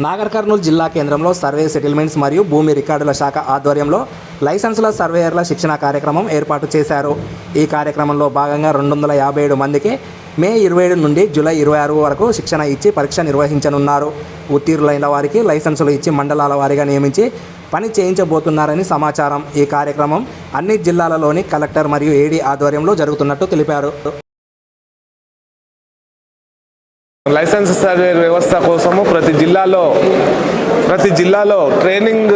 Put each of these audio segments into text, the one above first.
నాగర్ కర్నూలు జిల్లా కేంద్రంలో survey settlements మరియు భూమి రికార్డుల శాఖ ఆధ్వర్యంలో లైసెన్సుల సర్వేయర్ల శిక్షణ కార్యక్రమం ఏర్పాటు చేశారు. ఈ కార్యక్రమంలో భాగంగా రెండు వందల యాభై ఏడు మందికి మే ఇరవై ఏడు నుండి జూలై ఇరవై ఆరు వరకు శిక్షణ ఇచ్చి పరీక్ష నిర్వహించనున్నారు. ఉత్తీర్ణులైన వారికి లైసెన్సులు ఇచ్చి మండలాల వారీగా నియమించి పని చేయించబోతున్నారని సమాచారం. ఈ కార్యక్రమం అన్ని జిల్లాలలోని కలెక్టర్ మరియు ఏడీ ఆధ్వర్యంలో జరుగుతున్నట్టు తెలిపారు. లైసెన్స్ సర్వే వ్యవస్థ కోసము ప్రతి జిల్లాలో ప్రతి జిల్లాలో ట్రైనింగ్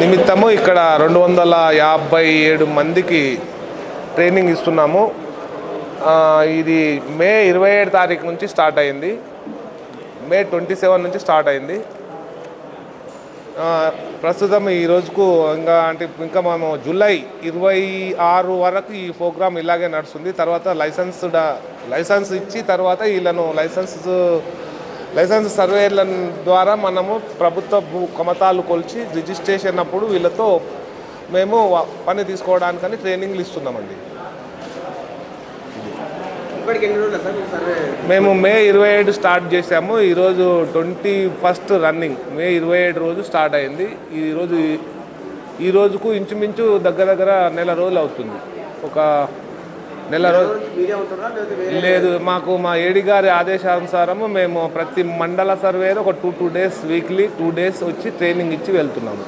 నిమిత్తము ఇక్కడ రెండు వందల యాభై ఏడు మందికి ట్రైనింగ్ ఇస్తున్నాము. ఇది మే ఇరవై ఏడు తారీఖు నుంచి స్టార్ట్ అయింది. మే ట్వంటీ సెవెన్ నుంచి స్టార్ట్ అయింది. ప్రస్తుతం ఈ రోజుకు ఇంకా అంటే ఇంకా మేము జూలై ఇరవై ఆరు వరకు ఈ ప్రోగ్రామ్ ఇలాగే నడుస్తుంది. తర్వాత లైసెన్స్ లైసెన్స్ ఇచ్చి తర్వాత వీళ్ళను లైసెన్స్ లైసెన్స్ సర్వేల ద్వారా మనము ప్రభుత్వ భూ కమతాలు కొలిచి రిజిస్ట్రేషన్ అప్పుడు వీళ్ళతో మేము పని తీసుకోవడానికని ట్రైనింగ్లు ఇస్తున్నామండి ఇప్పటికి ఎన్ని రోజులు సార్ మీకు సర్వే మేము మే ఇరవై ఏడు స్టార్ట్ చేసాము ఈరోజు ట్వంటీ ఫస్ట్ రన్నింగ్. మే ఇరవై ఏడు రోజు స్టార్ట్ అయింది. ఈరోజు ఈ రోజుకు ఇంచుమించు దగ్గర దగ్గర నెల రోజులు అవుతుంది. ఒక నెల రోజు లేదా మాకు మా ఏడి గారి ఆదేశానుసారము మేము ప్రతి మండల సర్వేలో ఒక two two days weekly two days వచ్చి ట్రైనింగ్ ఇచ్చి వెళ్తున్నాము.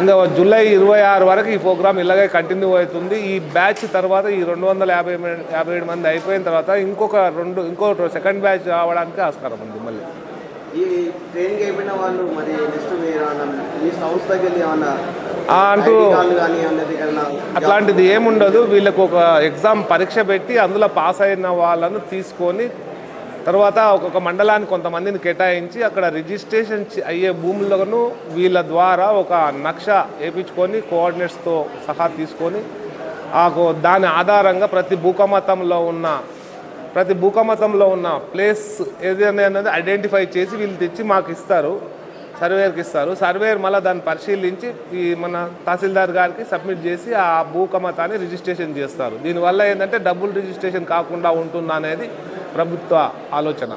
ఇంకా జూలై ఇరవై ఆరు వరకు ఈ ప్రోగ్రామ్ ఇలాగే కంటిన్యూ అవుతుంది. ఈ బ్యాచ్ తర్వాత ఈ రెండు వందల యాభై యాభై ఏడు మంది అయిపోయిన తర్వాత ఇంకొక రెండు ఇంకో సెకండ్ బ్యాచ్ రావడానికి ఆస్కారం ఉంది మళ్ళీ. ఈ ట్రైనింగ్ అయిపోయిన వాళ్ళు మరి నెక్స్ట్ మీరు ఏమన్నా మీ సంస్థకి వెళ్ళి ఏమన్నా ఆ అంటూ అట్లాంటిది ఏముండదు. వీళ్ళకు ఒక ఎగ్జామ్ పరీక్ష పెట్టి అందులో పాస్ అయిన వాళ్ళను తీసుకొని తర్వాత ఒక్కొక్క మండలానికి కొంతమందిని కేటాయించి అక్కడ రిజిస్ట్రేషన్ అయ్యే భూములను వీళ్ళ ద్వారా ఒక నక్ష వేయించుకొని కోఆర్డినేట్స్తో సహా తీసుకొని ఆ దాని ఆధారంగా ప్రతి భూకమతంలో ఉన్న ప్రతి భూకమతంలో ఉన్న ప్లేస్ ఏదైనా అనేది ఐడెంటిఫై చేసి వీళ్ళు తెచ్చి మాకు ఇస్తారు సర్వేయర్కి ఇస్తారు. సర్వేయర్ మళ్ళీ దాన్ని పరిశీలించి ఈ మన తహసీల్దార్ గారికి సబ్మిట్ చేసి ఆ భూకమతాన్ని రిజిస్ట్రేషన్ చేస్తారు. దీనివల్ల ఏంటంటే డబుల్ రిజిస్ట్రేషన్ కాకుండా ఉంటుందా అనేది ప్రభుత్వ ఆలోచన.